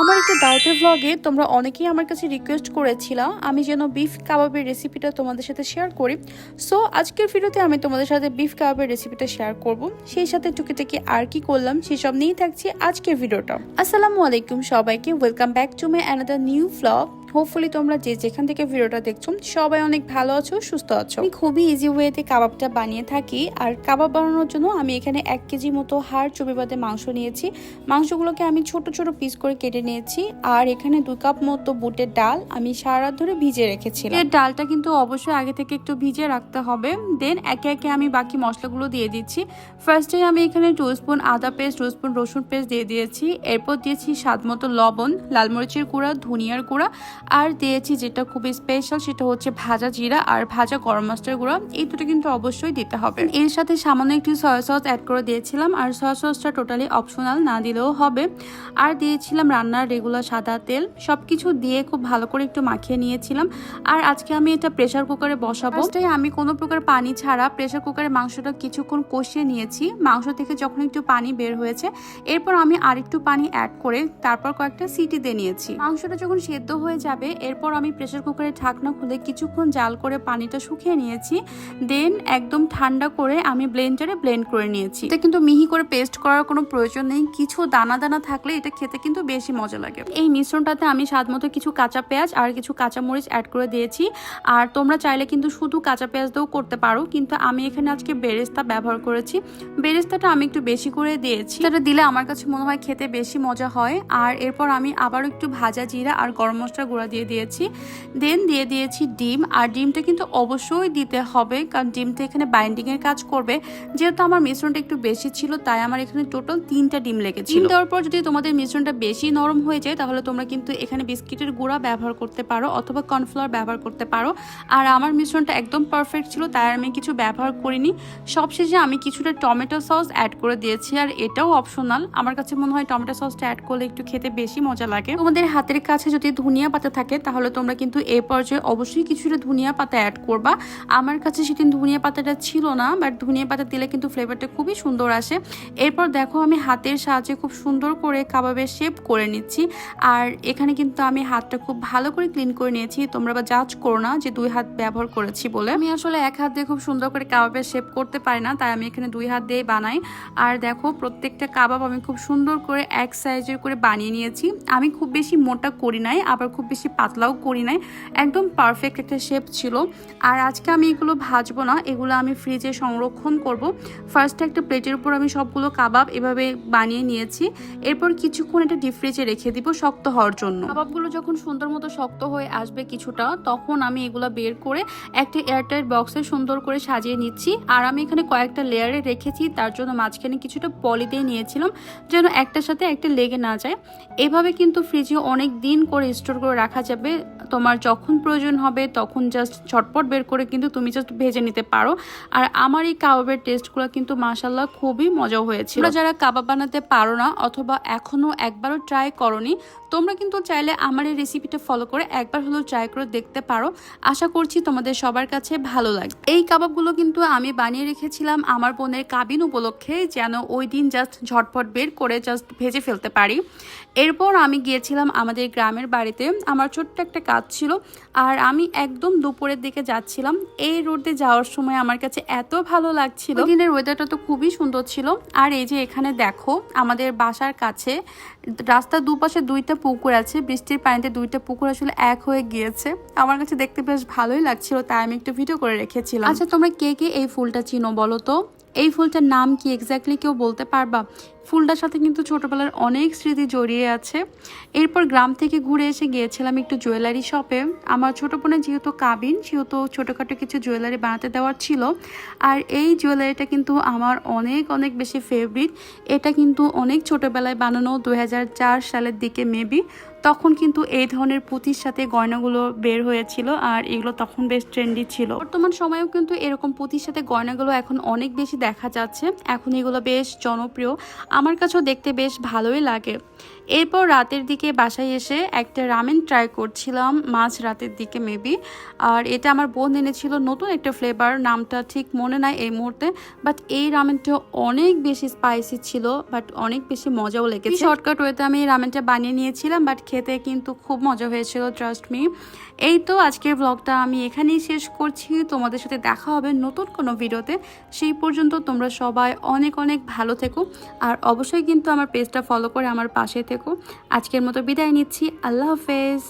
আমার একটা ডায়েটের ভ্লগে তোমরা অনেকেই আমার কাছে রিকোয়েস্ট করেছিলাম আমি যেন বিফ কাবাবের রেসিপিটা তোমাদের সাথে শেয়ার করি। সো আজকের ভিডিওতে আমি তোমাদের সাথে বিফ কাবাবের রেসিপিটা শেয়ার করব। সেই সাথে টুকিটাকি আর কি করলাম, সেসব নিয়েই থাকছি আজকের ভিডিওটা আসসালামু আলাইকুম সবাইকে। Welcome back to my another new vlog hopefully তোমরা যে যেখান থেকে ভিডিওটা দেখছ, সবাই অনেক ভালো আছো, সুস্থ আছো। আমি খুবই ইজি ওয়েতে কাবাবটা বানিয়ে থাকি, আর কাবাব বানানোর জন্য আমি এখানে এক কেজি মতো হাড়, চর্বি বাদে মাংস নিয়েছি। মাংসগুলোকে আমি ছোট ছোট পিস করে কেটে নিয়েছি, আর এখানে দুই কাপ মতো বুটের ডাল আমি সারা ধরে ভিজে রেখেছিলাম। এর ডালটা কিন্তু অবশ্যই আগে থেকে একটু ভিজে রাখতে হবে। দেন একে একে আমি বাকি মশলাগুলো দিয়ে দিচ্ছি। ফার্স্টে আমি এখানে টু স্পুন আদা পেস্ট টু স্পুন রসুন পেস্ট দিয়ে দিয়েছি। এরপর দিয়েছি স্বাদ মতো লবণ, লাল মরিচের গুঁড়া, ধনিয়ার গুঁড়া আর দিয়েছি যেটা খুবই স্পেশাল সেটা হচ্ছে ভাজা জিরা আর ভাজা গরম মশলার গুঁড়ো। এই দুটো কিন্তু অবশ্যই দিতে হবে। এর সাথে সামান্য একটু সয়া সস অ্যাড করে দিয়েছিলাম। আর সয়া সসটা টোটালি অপশনাল না দিলেও হবে। আর দিয়েছিলাম রান্নার রেগুলার সাদা তেল। সব কিছু দিয়ে খুব ভালো করে একটু মাখিয়ে নিয়েছিলাম। আর আজকে আমি এটা প্রেশার কুকারে বসাবো। তাই আমি কোনো প্রকার পানি ছাড়া প্রেশার কুকারে মাংসটা কিছুক্ষণ কষিয়ে নিয়েছি। মাংস থেকে যখন একটু পানি বের হয়েছে, এরপর আমি আরেকটু পানি অ্যাড করে তারপর কয়েকটা সিটি দিয়ে নিয়েছি। মাংসটা যখন সেদ্ধ হয়ে যাবে এরপর আমি প্রেশার কুকারে ঢাকনা খুলে কিছুক্ষণ জাল করে পানিটা শুকিয়ে নিয়েছি দেন একদম ঠান্ডা করে আমি ব্লেন্ডারে ব্লেন্ড করে নিয়েছি। এটা কিন্তু মিহি করে পেস্ট করার কোনো প্রয়োজন নেই, কিছু দানা দানা থাকলে এটা খেতে কিন্তু বেশি মজা লাগে। এই মিশ্রণটাতে আমি স্বাদ মতো কিছু কাঁচা পেঁয়াজ আর কিছু কাঁচা মরিচ অ্যাড করে দিয়েছি, আর তোমরা চাইলে কিন্তু শুধু কাঁচা পেঁয়াজ দিয়েও করতে পারো, কিন্তু আমি এখানে আজকে বেরেস্তা ব্যবহার করেছি। বেরেস্তাটা আমি একটু বেশি করে দিয়েছি। সেটা দিলে আমার কাছে মনে হয় খেতে বেশি মজা হয়, আর এরপর আমি আবারও একটু ভাজা জিরা আর গরম মশলা গুঁড়া দিয়ে দিয়েছি। দেন দিয়ে দিয়েছি ডিম। আর ডিমটা কিন্তু অবশ্যই দিতে হবে, কারণ ডিমটা এখানে বাইন্ডিংয়ের কাজ করবে। যেহেতু আমার মিশ্রণটা একটু বেশি ছিল, তাই আমার এখানে টোটাল তিনটা ডিম লেগেছিল। ডিম দেওয়ার পর যদি তোমাদের মিশ্রণটা বেশি নরম হয়ে যায়, তাহলে তোমরা কিন্তু এখানে বিস্কিটের গুঁড়া ব্যবহার করতে পারো, অথবা কর্নফ্লাওয়ার ব্যবহার করতে পারো। আর আমার মিশ্রণটা একদম পারফেক্ট ছিল, তাই আমি কিছু ব্যবহার করিনি। সবশেষে আমি কিছুটা টমেটো সস অ্যাড করে দিয়েছি, আর এটাও অপশনাল আমার কাছে মনে হয় টমেটো সসটা অ্যাড করলে একটু খেতে বেশি মজা লাগে। তোমাদের হাতের কাছে যদি ধনিয়া থাকে, তাহলে তোমরা কিন্তু এই পর্যায়ে অবশ্যই কিছুটা ধনিয়া পাতা অ্যাড করবা। আমার কাছে সেদিন ধনিয়া পাতাটা ছিল না বাট ধনিয়া পাতা দিলে কিন্তু ফ্লেভারটা খুবই সুন্দর আসে। এরপর দেখো আমি হাতের সাহায্যে খুব সুন্দর করে কাবাবের শেপ করে নিচ্ছি, আর এখানে কিন্তু আমি হাতটা খুব ভালো করে ক্লিন করে নিয়েছি। তোমরা বা জাজ করো না যে দুই হাত ব্যবহার করেছি বলে। আমি আসলে এক হাত দিয়ে খুব সুন্দর করে কাবাবের শেপ করতে পারি না, তাই আমি এখানে দুই হাত দিয়ে বানাই। আর দেখো প্রত্যেকটা কাবাব আমি খুব সুন্দর করে এক সাইজের করে বানিয়ে নিয়েছি। আমি খুব বেশি মোটা করি নাই, আবার খুব বেশি পাতলাও করি নাই। একদম পারফেক্ট একটা শেপ ছিল। আর আজকে আমি এগুলো ভাজবো না, এগুলো আমি ফ্রিজে সংরক্ষণ করব। ফার্স্ট একটা প্লেটের উপর আমি সবগুলো কাবাব এভাবে বানিয়ে নিয়েছি। এরপর কিছুক্ষণ এটা ডিপ ফ্রিজে রেখে দিব শক্ত হওয়ার জন্য। কাবাবগুলো যখন সুন্দর মতো শক্ত হয়ে আসবে কিছুটা, তখন আমি এগুলো বের করে একটা এয়ারটাইট বক্সে সুন্দর করে সাজিয়ে নিচ্ছি। আর আমি এখানে কয়েকটা লেয়ারে রেখেছি, তার জন্য মাঝখানে কিছুটা পলি দিয়ে নিয়েছিলাম, যেন একটার সাথে একটা লেগে না যায়। এভাবে কিন্তু ফ্রিজে অনেক দিন করে স্টোর করে রাখা যাবে। তোমার যখন প্রয়োজন হবে, তখন জাস্ট ঝটপট বের করে কিন্তু তুমি জাস্ট ভেজে নিতে পারো। আর আমার এই কাবাবের টেস্টগুলো কিন্তু মাসাল্লাহ খুবই মজা হয়েছিল। যারা কাবাব বানাতে পারো না অথবা এখনও একবারও ট্রাই করনি, তোমরা কিন্তু চাইলে আমার এই রেসিপিটা ফলো করে একবার হলেও ট্রাই করে দেখতে পারো। আশা করছি তোমাদের সবার কাছে ভালো লাগবে। এই কাবাবগুলো কিন্তু আমি বানিয়ে রেখেছিলাম আমার বোনের কাবিন উপলক্ষে, যেন ওই দিন জাস্ট ঝটপট বের করে জাস্ট ভেজে ফেলতে পারি। এরপর আমি গিয়েছিলাম আমাদের গ্রামের বাড়িতে। আমার ছোট্ট একটা কাজ ছিল। আর আমি একদম দুপুরের দিকে যাচ্ছিলাম। এই রোডে যাওয়ার সময় আমার কাছে এত ভালো লাগছিল। দিনের ওয়েদারটা তো খুবই সুন্দর ছিল। আর এই যে এখানে দেখো আমাদের বাসার কাছে রাস্তার দুপাশে দুইটা পুকুর আছে। বৃষ্টির পানিতে দুইটা পুকুর আসলে এক হয়ে গিয়েছে। আমার কাছে দেখতে বেশ ভালোই লাগছিল তাই আমি একটু ভিডিও করে রেখেছিলাম। আচ্ছা তোমরা কে কে এই ফুলটা চিনো বলো তো? এই ফুলটার নাম কি এক্স্যাক্টলি কেউ বলতে পারবা? ফুলটার সাথে কিন্তু ছোটোবেলার অনেক স্মৃতি জড়িয়ে আছে। এরপর গ্রাম থেকে ঘুরে এসে গিয়েছিলাম একটু জুয়েলারি শপে। আমার ছোটো বোনের যেহেতু কাবিন, সেহেতু ছোটোখাটো কিছু জুয়েলারি বানাতে দেওয়ার ছিল। আর এই জুয়েলারিটা কিন্তু আমার অনেক অনেক বেশি ফেভারিট এটা কিন্তু অনেক ছোটোবেলায় বানানো দু হাজার চার সালের দিকে মেবি তখন কিন্তু এই ধরনের পুঁথির সাথে গয়নাগুলো বের হয়েছিল আর এগুলো তখন বেশ ট্রেন্ডি ছিল। বর্তমান সময়েও কিন্তু এরকম পুঁতির সাথে গয়নাগুলো এখন অনেক বেশি দেখা যাচ্ছে। এখন এগুলো বেশ জনপ্রিয়। আমার কাছেও দেখতে বেশ ভালোই লাগে। এরপর রাতের দিকে বাসায় এসে একটা রামেন ট্রাই করছিলাম, মাঝ রাতের দিকে মেবি আর এটা আমার বোন এনেছিল, নতুন একটা ফ্লেভার নামটা ঠিক মনে নাই এই মুহূর্তে। বাট এই রামেনটা অনেক বেশি স্পাইসি ছিল বাট অনেক বেশি মজাও লেগেছে। শর্টকাট ওয়েতে আমি এই রামেনটা বানিয়ে নিয়েছিলাম বাট খেতে কিন্তু খুব মজা হয়েছিল ট্রাস্ট মি এই তো আজকের ব্লগটা আমি এখানেই শেষ করছি। তোমাদের সাথে দেখা হবে নতুন কোনো ভিডিওতে সেই পর্যন্ত তোমরা সবাই অনেক অনেক ভালো থেকো। আর অবশ্যই কিন্তু আমার পেজটা ফলো করে আমার পাশে থেকো। আজকের মতো বিদায় নিচ্ছি। আল্লাহ হাফেজ।